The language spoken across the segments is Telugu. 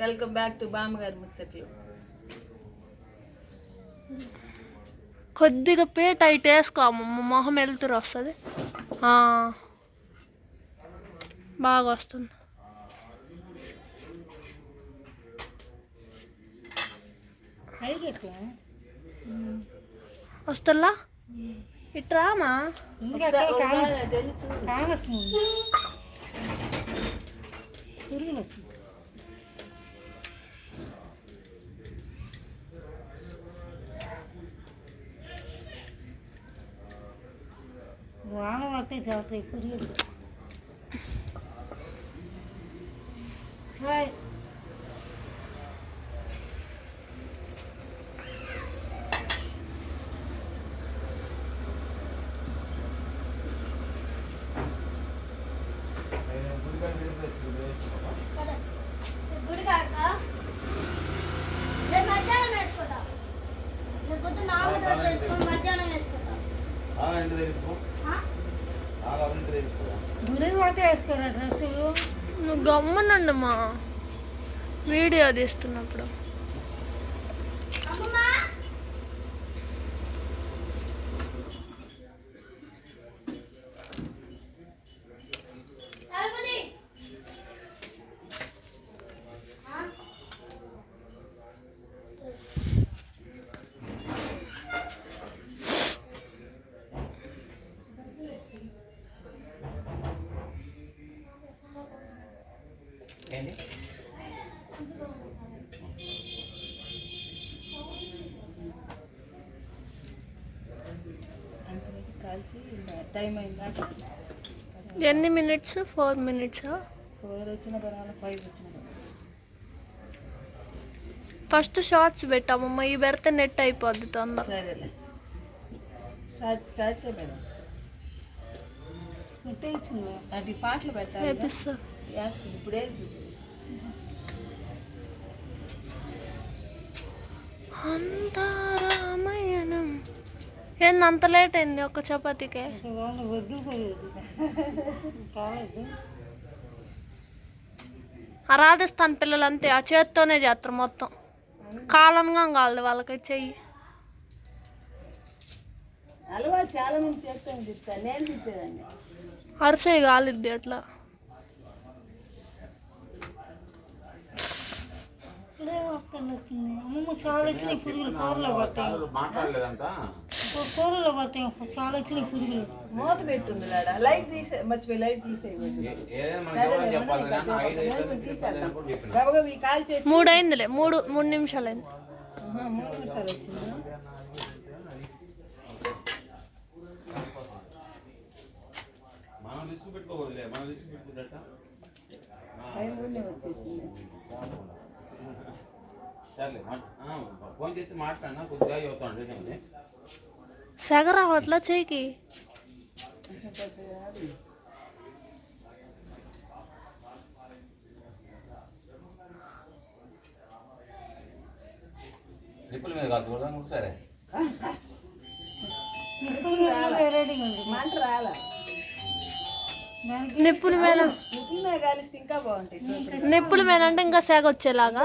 వెల్కమ్ బ్యాక్ టు బామ్మగారి ముచ్చట్లు. కొద్దిగా పే టైట్ వేసుకో అమ్మమ్మ మొహం వెళ్తురు వస్తుంది. బాగా వస్తుంది. వస్తుందా ఇట్రామా తెలుసు వాన పడితే చదువుతాయి పురుగులు హాయ్ గుడి కాడకా? రేపు మధ్యాహ్నం వేసుకుంటా. రేపు పొద్దున్న నాలుగు రోజులు వేసుకొని మధ్యాహ్నం వేసుకుంటా. ఆ? గుడికి పోతే వేసుకోరా డ్రెస్ నువ్వు గమ్మనుండమ్మా. వీడియో తీస్తున్నప్పుడు. కలిసి టైం అయిందా ఎన్ని మినిట్స్? ఫోర్ మినిట్సా? ఫోర్ వచ్చిన పర్వాలేదు ఫైవ్ వచ్చిన. ఫస్ట్ షార్ట్స్ పెట్టామమ్మ ఈ పెడితే నెట్ అయిపోద్ది తొందర. సరేలే. చేయడం ముట్టే ఇచ్చింది అది పాటలు పెట్టాలి ఇప్పుడే అంతా రామాయణం ఏంది అంత లేట్ అయింది ఒక చపాతీకే? వదిలిపోయేది కాలేదు ఆ చేత్తోనే చేస్తారు మొత్తం. కాలంగా కాదు వాళ్ళకి చెయ్యి. అలవాటు చాలా మంది చేస్తాను చెప్తాను నేను అరిసె కాలిద్ది అట్లా ఇప్పుడే వస్తాను వస్తుంది అమ్మమ్మ చాలా వచ్చినాయి పురుగులు కూరలో పడతాయి. మాట్లాడలేదంట? కూరలో పడతాయి. చాలా వచ్చినాయి పురుగులు. మూత పెట్టుంది లాడ. లైట్ తీసే మర్చిపోయి లైట్ మూడు అయిందిలే మూడు మూడు నిమిషాలు అయింది ఆహా, మూడు నిమిషాలు వచ్చింది. మనం రిస్క్ పెట్టుకోవద్దులే మనం రిస్క్ పెట్టుకుంటా ఫోన్ మాట్లాడినా? కొద్దిగా అవుతాను చెయ్యికి నిప్పుల మీద కాదు చూడదాం ఒకసారి. నిప్పుల మీద నిప్పుల మీద అంటే ఇంకా సెగ వచ్చేలాగా?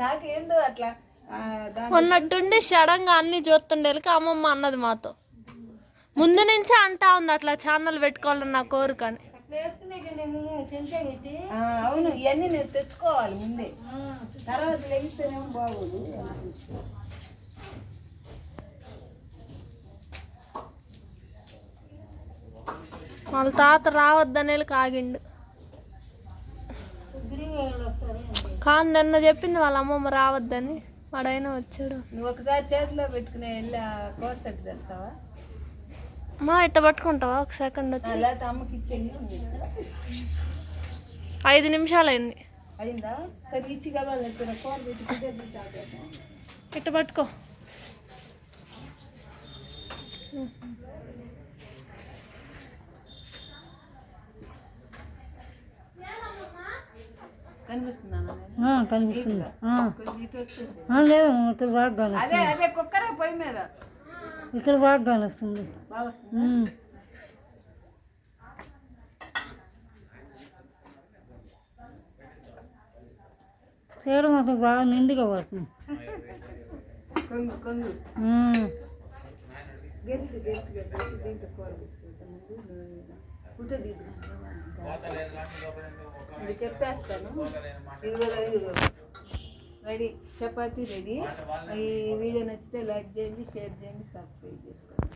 నాకేందో అట్లా ఉన్నట్టుండి సడన్గా అన్ని చూస్తుండేలకి అమ్మమ్మ అన్నది మాతో. ముందు నుంచే అంటా ఉంది అట్లా ఛానల్ పెట్టుకోవాలని నా కోరిక అని. అవును ఇవన్నీ నేను తెచ్చుకోవాలి ముందే. తర్వాత లెగిస్తేనేమో బాగోదు. వాళ్ళ తాత రావద్దనే ఆగిండు. కానీ నిన్న చెప్పింది వాళ్ళ అమ్మమ్మ రావద్దని. వాడైనా వచ్చాడు. నువ్వు ఒకసారి చేతిలో పెట్టుకునే వెళ్ళి ఆ కూర సెట్ తెస్తావా మా ఇట్ట పట్టుకుంటావా? ఒక సెకండ్ వచ్చి. లేకపోతే అమ్మకి ఇచ్చేయండి ఐదు నిమిషాలు అయింది? అయిందా సరే ఇచ్చి కూర పెట్టి చేద్దాం ఇట్ట పట్టుకో. కనిపిస్తుందా. లేదు ఇక్కడ బాగా కాను అదే అదే కుక్కర పొయ్యి మీద? ఇక్కడ బాగా కానొస్తుంది. చీర మాత్రం బాగా నిండుగా పడుతుంది. గెంతు గెంతు గెంతు దీంట్లో కూర చెప్పేస్తాను ఇదిగో ఇదిగో రెడీ. చపాతీ రెడీ. ఈ వీడియో నచ్చితే లైక్ చేయండి షేర్ చేయండి సబ్స్క్రైబ్ చేసుకోండి.